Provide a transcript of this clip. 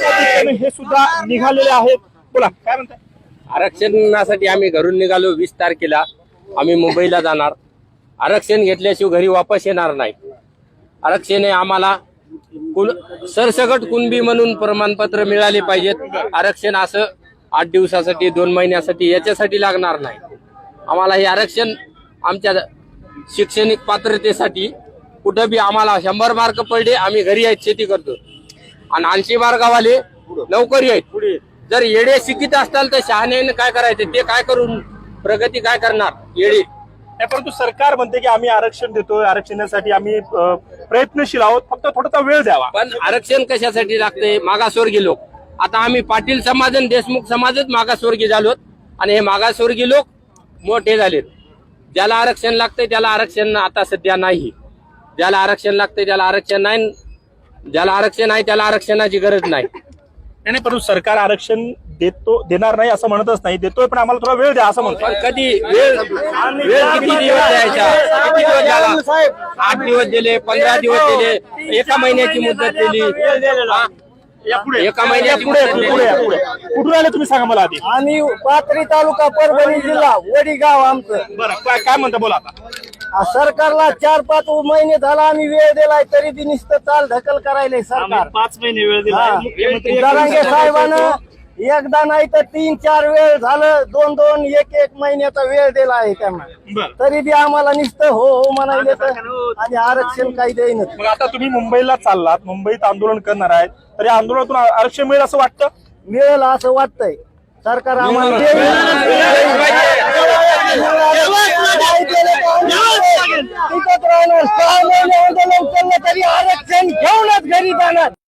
हे सुद्धा निघालेले आहेत. बोला काय म्हणताय? आरक्षणासाठी आम्ही घरून निघालो वीस तारखेला. आम्ही मुंबईला जाणार. आरक्षण घेतल्याशिवाय घरी वापस येणार नाही. आरक्षण हे आम्हाला कुण सरसकट कुणबी म्हणून प्रमाणपत्र मिळाले पाहिजेत. आरक्षण असं आठ दिवसासाठी दोन महिन्यासाठी याच्यासाठी लागणार नाही. आम्हाला हे आरक्षण आमच्या शैक्षणिक पात्रतेसाठी कुठं बी आम्हाला शंभर मार्क पडले आम्ही घरी आहेत शेती करतो. आणि ऐंशी मार्गावाले नोकरी आहेत जर येडे शिकित असताल तर शहाण्याने काय करायचं? ते काय करून प्रगती काय करणार? येडे. परंतु सरकार म्हणते की आम्ही आरक्षण देतोय आरक्षणासाठी आम्ही प्रयत्नशील आहोत. फक्त थोडासा वेळ द्यावा. पण आरक्षण कशासाठी लागतंय? मागासवर्गीय लोक. आता आम्ही पाटील समाज आणि देशमुख समाजच मागासवर्गीय झालोत. आणि हे मागासवर्गीय लोक मोठे झालेत. ज्याला आरक्षण लागतंय त्याला आरक्षण आता सध्या नाही. ज्याला आरक्षण लागतंय त्याला आरक्षण नाही. ज्याला आरक्षण आहे त्याला आरक्षणाची गरज नाही. नाही नाही, परंतु सरकार आरक्षण देतो देणार नाही असं म्हणतच नाही. देतोय पण आम्हाला थोडा वेळ द्या असं म्हणतो पण कधी वेळ वेळ किती दिवस द्यायचा? किती दिवस झाला? आठ दिवस दिले पंधरा दिवस दिले एका महिन्याची मुदत दिली. हा? एका महिन्याची पुढे मुदत पुढे दिली. पुढे. कुठून आले तुम्ही सांगा मला आधी? आणि पाथरी तालुका परभणी जिल्हा वडी गाव आमचं. बरं काय काय म्हणता बोला आता. सरकारला चार पाच महिने झाला आम्ही वेळ दिलाय तरी बी नुसतं चाल ढकल करायलंय सरकार. पाच महिने वेळ दिला हा. जरांगे साहेबानं एकदा नाही तर तीन चार वेळ झालं दोन दोन एक एक महिन्याचा वेळ दिला आहे त्यांना. तरी बी आम्हाला नुसतं हो हो म्हणायले तर आणि आरक्षण काही देईनच मग आता तुम्ही मुंबईला चाललात मुंबईत आंदोलन करणार आहेत तर या आंदोलनातून आरक्षण मिळेल असं वाटतं? मिळेल असं वाटतंय. सरकार आम्हाला देईल. नाही दिलं तर आम्ही तिथंच